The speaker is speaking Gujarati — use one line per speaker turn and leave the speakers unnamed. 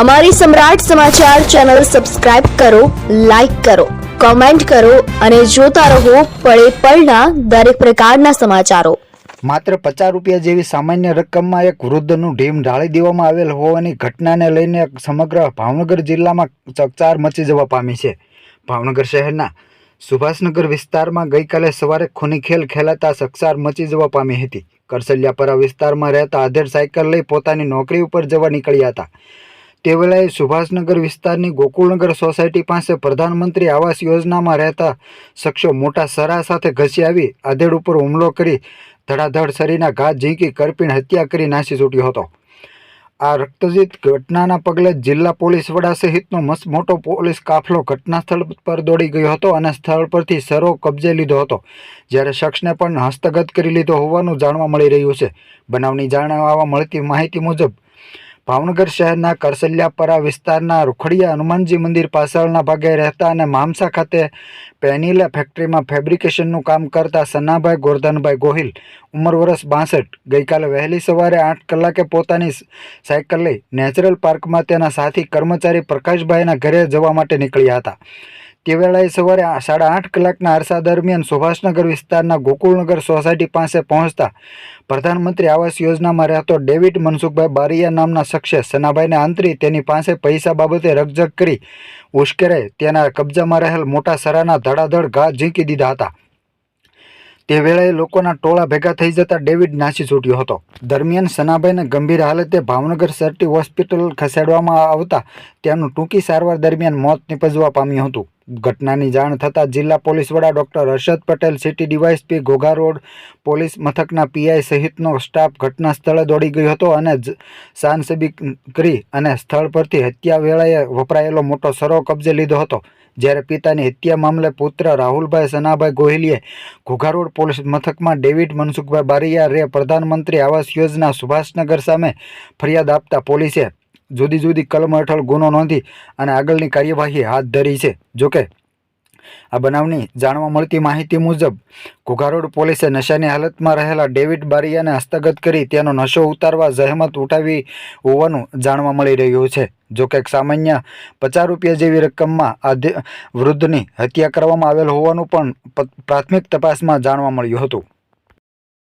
અમારી સમ્રાટ સમાચાર ચેનલ સબસ્ક્રાઇબ કરો, લાઇક કરો, કોમેન્ટ કરો અને જોતા રહો પળે પળના દરેક પ્રકારના સમાચારો.
માત્ર પચાસ રૂપિયા જેવી સામાન્ય રકમમાં એક વૃદ્ધનું ઢીમ ઢાળી દેવામાં આવેલ હોવાની ઘટનાને લઈને સમગ્ર ભાવનગર જિલ્લામાં ચકચાર મચી જવા પામી છે. ભાવનગર શહેરના સુભાષનગર વિસ્તારમાં ગઈકાલે સવારે ખૂની ખેલ ખેલાતા ચકચાર મચી જવા પામી હતી. કરસલિયાપરા વિસ્તારમાં રહેતા આધેર સાયકલ લઈ પોતાની નોકરી ઉપર જવા નીકળ્યા હતા. તે સુભાષનગર વિસ્તારની ગોકુળનગર સોસાયટી પાસે પ્રધાનમંત્રી આવાસ યોજનામાં રહેતા શખ્સો મોટા સરા સાથે ઘસી આવી, આધેડ ઉપર હુમલો કરી ધડાધડ શરીરના ઘા ઝીંકી, કરપીણ, હત્યા કરી નાસી છૂટ્યો હતો. આ રક્તજીત ઘટનાના પગલે જિલ્લા પોલીસ વડા સહિતનો મસ્ત મોટો પોલીસ કાફલો ઘટના સ્થળ પર દોડી ગયો હતો અને સ્થળ પરથી સરો કબજે લીધો હતો, જ્યારે શખ્સને પણ હસ્તગત કરી લીધો હોવાનું જાણવા મળી રહ્યું છે. બનાવની જાણવા મળતી માહિતી મુજબ ભાવનગર શહેરના કરસલિયાપરા વિસ્તારના રૂખડીયા હનુમાનજી મંદિર પાછળના ભાગે રહેતા અને મામસા ખાતે પેનીલા ફેક્ટરીમાં ફેબ્રિકેશનનું કામ કરતા સન્નાભાઈ ગોરધનભાઈ ગોહિલ, ઉંમર વર્ષ બાસઠ, ગઈકાલે વહેલી સવારે આઠ કલાકે પોતાની સાયકલ લઈ નેચરલ પાર્કમાં તેના સાથી કર્મચારી પ્રકાશભાઈના ઘરે જવા માટે નીકળ્યા હતા. તે વેળાએ સવારે સાડા આઠ કલાકના અરસા દરમિયાન સુભાષનગર વિસ્તારના ગોકુળનગર સોસાયટી પાસે પહોંચતા પ્રધાનમંત્રી આવાસ યોજનામાં રહેતો ડેવિડ મનસુખભાઈ બારિયા નામના શખ્સે સનાભાઈને આંતરી તેની પાસે પૈસા બાબતે રકઝક કરી ઉશ્કેરાઈ તેના કબજામાં રહેલ મોટા સરાના ધડાધડ ઘા ઝીંકી દીધા હતા. તે વેળાએ લોકોના ટોળા ભેગા થઈ જતા ડેવિડ નાસી છૂટ્યો હતો. દરમિયાન સનાભાઈને ગંભીર હાલતે ભાવનગર સરટી હોસ્પિટલ ખસેડવામાં આવતા તેનું ટૂંકી સારવાર દરમિયાન મોત નિપજવા પામ્યું હતું. ઘટનાની જાણ થતાં જિલ્લા પોલીસ વડા doctor Harshad Patel city DySP Ghogha road police મથકના પીઆઈ સહિતનો સ્ટાફ ઘટના સ્થળે દોડી ગયો હતો અને સાનસેબી કરી અને સ્થળ પરથી હત્યા વેળાએ વપરાયેલો મોટો સરો કબજે લીધો હતો. જ્યારે પિતાની હત્યા મામલે પુત્ર રાહુલભાઈ સનાભાઈ ગોહિલીએ ઘોઘા રોડ પોલીસ મથકમાં ડેવિડ મનસુખભાઈ બારિયા રે પ્રધાનમંત્રી આવાસ યોજના સુભાષનગર સામે ફરિયાદ આપતા પોલીસે જુદી જુદી કલમ હેઠળ ગુનો નોંધી અને આગળની કાર્યવાહી હાથ ધરી છે. જોકે, આ બનાવની જાણવા મળતી માહિતી મુજબ ઘોઘારોડ પોલીસે નશાની હાલતમાં રહેલા ડેવિડ બારિયાને હસ્તગત કરી તેનો નશો ઉતારવા જહેમત ઉઠાવી હોવાનું જાણવા મળી રહ્યું છે. જોકે સામાન્ય પચાસ રૂપિયા જેવી રકમમાં આ વૃદ્ધની હત્યા કરવામાં આવેલ હોવાનું પણ પ્રાથમિક તપાસમાં જાણવા મળ્યું હતું.